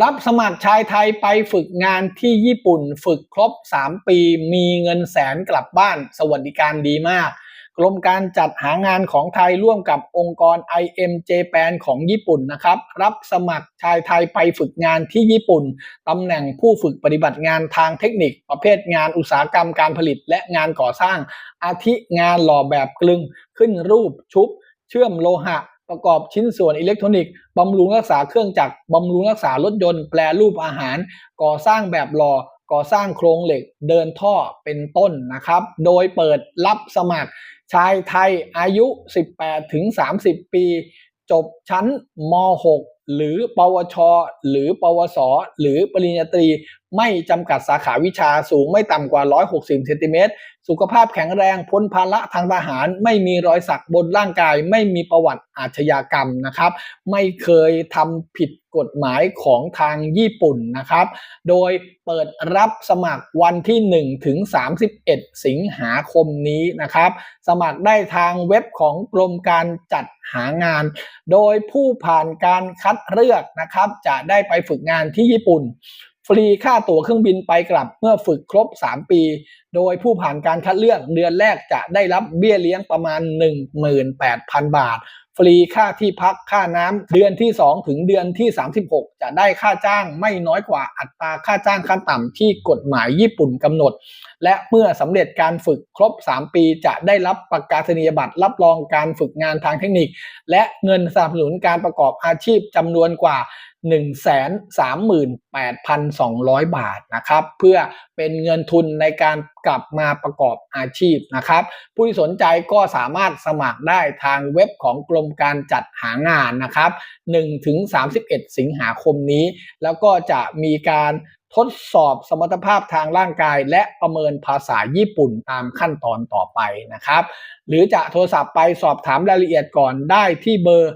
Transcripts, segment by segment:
รับสมัครชายไทยไปฝึกงานที่ญี่ปุ่น ฝึกครบ 3 ปี มีเงินแสนกลับบ้าน สวัสดิการดีมาก กรมการจัดหางานของไทยร่วมกับองค์กร IM Japan ของญี่ปุ่นนะครับ รับสมัครชายไทยไปฝึกงานที่ญี่ปุ่น ตำแหน่งผู้ฝึกปฏิบัติงานทางเทคนิค ประเภทงานอุตสาหกรรมการผลิตและงานก่อสร้าง อาทิงานหล่อแบบกลึง ขึ้นรูปชุบ เชื่อมโลหะ ประกอบชิ้นส่วนอิเล็กทรอนิกส์บำรุงรักษาเครื่องจักรบำรุงรักษารถยนต์แปรรูปอาหาร ก่อสร้างแบบหล่อก่อสร้างโครงเหล็กเดินท่อเป็นต้นนะครับ โดยเปิดรับสมัครชายไทยอายุ 18 ถึง 30 ปี จบชั้นม .6 หรือปวช หรือ ปวส หรือปริญญาตรี ไม่จำกัดสาขาวิชาสูงไม่ต่ำกว่า 160เซนติเมตร สุขภาพแข็งแรง พ้นภาระทางทหาร ไม่มีรอยสักบนร่างกาย ไม่มีประวัติอาชญากรรมนะครับ ไม่เคยทำผิดกฎหมายของทางญี่ปุ่นนะครับ โดยเปิดรับสมัครวันที่ 1 ถึง 31 สิงหาคมนี้นะครับ สมัครได้ทางเว็บของกรมการจัดหางาน โดยผู้ผ่านการคัดเลือกนะครับ จะได้ไปฝึกงานที่ญี่ปุ่น ฟรีค่าตั๋วเครื่องบินไปกลับเมื่อฝึกครบ 3 ปี โดยผู้ผ่านการคัดเลือกเดือนแรกจะได้รับเบี้ยเลี้ยงประมาณ 18,000 บาท ฟรีค่าที่พักค่าน้ำเดือนที่ 2 ถึงเดือนที่ 36 จะได้ค่าจ้างไม่น้อยกว่าอัตราค่าจ้างขั้นต่ำที่กฎหมายญี่ปุ่นกำหนด และเมื่อสำเร็จการฝึกครบ 3 ปีจะได้รับประกาศนียบัตรรับรองการฝึกงานทางเทคนิค และเงินสนับสนุนการประกอบอาชีพจำนวนกว่า 138,200 บาทนะครับเพื่อเป็นเงินทุนในการกลับมาประกอบอาชีพนะครับผู้ที่สนใจก็สามารถสมัครได้ทางเว็บของกรมการจัดหางานนะครับ1ถึง31 สิงหาคมนี้ แล้วก็จะมีการ ทดสอบสมรรถภาพทางร่างกาย และประเมินภาษาญี่ปุ่นตามขั้นตอนต่อไปนะครับ หรือจะโทรศัพท์ไปสอบถามรายละเอียดก่อนได้ที่เบอร์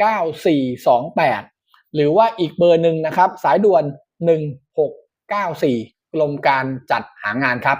02-245-9428 หรือว่าอีกเบอร์หนึ่งนะครับ สายด่วน 1694 กรมการจัดหางานครับ